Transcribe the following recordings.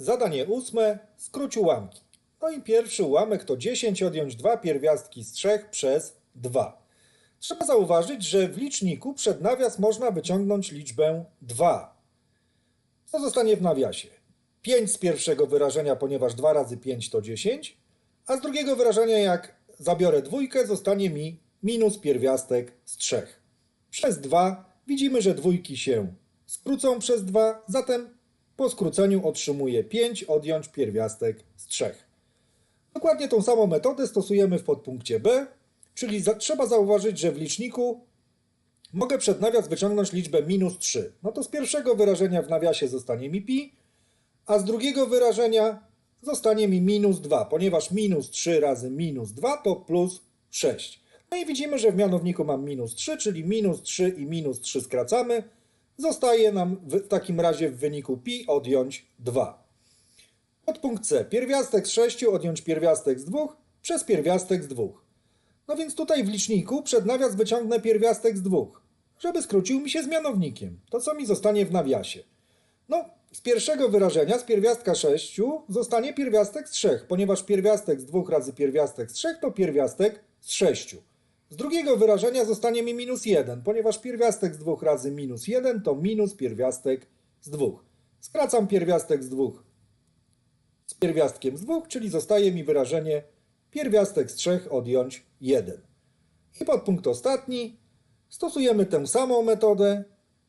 Zadanie ósme. Skróć ułamki. No i pierwszy ułamek to 10 odjąć 2 pierwiastki z 3 przez 2. Trzeba zauważyć, że w liczniku przed nawias można wyciągnąć liczbę 2. Co zostanie w nawiasie? 5 z pierwszego wyrażenia, ponieważ 2 razy 5 to 10, a z drugiego wyrażenia, jak zabiorę dwójkę, zostanie mi minus pierwiastek z 3. Przez 2 widzimy, że dwójki się skrócą przez 2, zatem po skróceniu otrzymuję 5 odjąć pierwiastek z 3. Dokładnie tą samą metodę stosujemy w podpunkcie B, czyli za, trzeba zauważyć, że w liczniku mogę przed nawias wyciągnąć liczbę minus 3. No to z pierwszego wyrażenia w nawiasie zostanie mi pi, a z drugiego wyrażenia zostanie mi minus 2, ponieważ minus 3 razy minus 2 to plus 6. No i widzimy, że w mianowniku mam minus 3, czyli minus 3 i minus 3 skracamy. Zostaje nam w, takim razie w wyniku pi odjąć 2. Podpunkt C. Pierwiastek z 6 odjąć pierwiastek z 2 przez pierwiastek z 2. No więc tutaj w liczniku przed nawias wyciągnę pierwiastek z 2, żeby skrócił mi się z mianownikiem. To co mi zostanie w nawiasie? No, z pierwszego wyrażenia, z pierwiastka 6 zostanie pierwiastek z 3, ponieważ pierwiastek z 2 razy pierwiastek z 3 to pierwiastek z 6. Z drugiego wyrażenia zostanie mi minus 1, ponieważ pierwiastek z 2 razy minus 1 to minus pierwiastek z 2. Skracam pierwiastek z 2 z pierwiastkiem z 2, czyli zostaje mi wyrażenie pierwiastek z 3 odjąć 1. I podpunkt ostatni. Stosujemy tę samą metodę.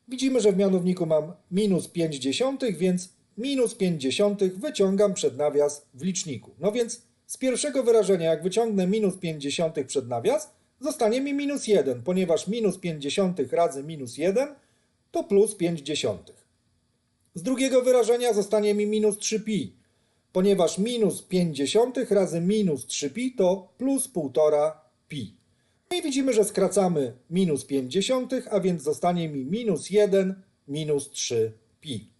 Widzimy, że w mianowniku mam minus 5 dziesiątych, więc minus 5 dziesiątych wyciągam przed nawias w liczniku. No więc z pierwszego wyrażenia, jak wyciągnę minus 5 dziesiątych przed nawias, zostanie mi minus 1, ponieważ minus 5 dziesiątych razy minus 1 to plus 5 dziesiątych. Z drugiego wyrażenia zostanie mi minus 3pi, ponieważ minus 5 dziesiątych razy minus 3pi to plus 1,5 pi. No i widzimy, że skracamy minus 5 dziesiątych, a więc zostanie mi minus 1 minus 3 pi.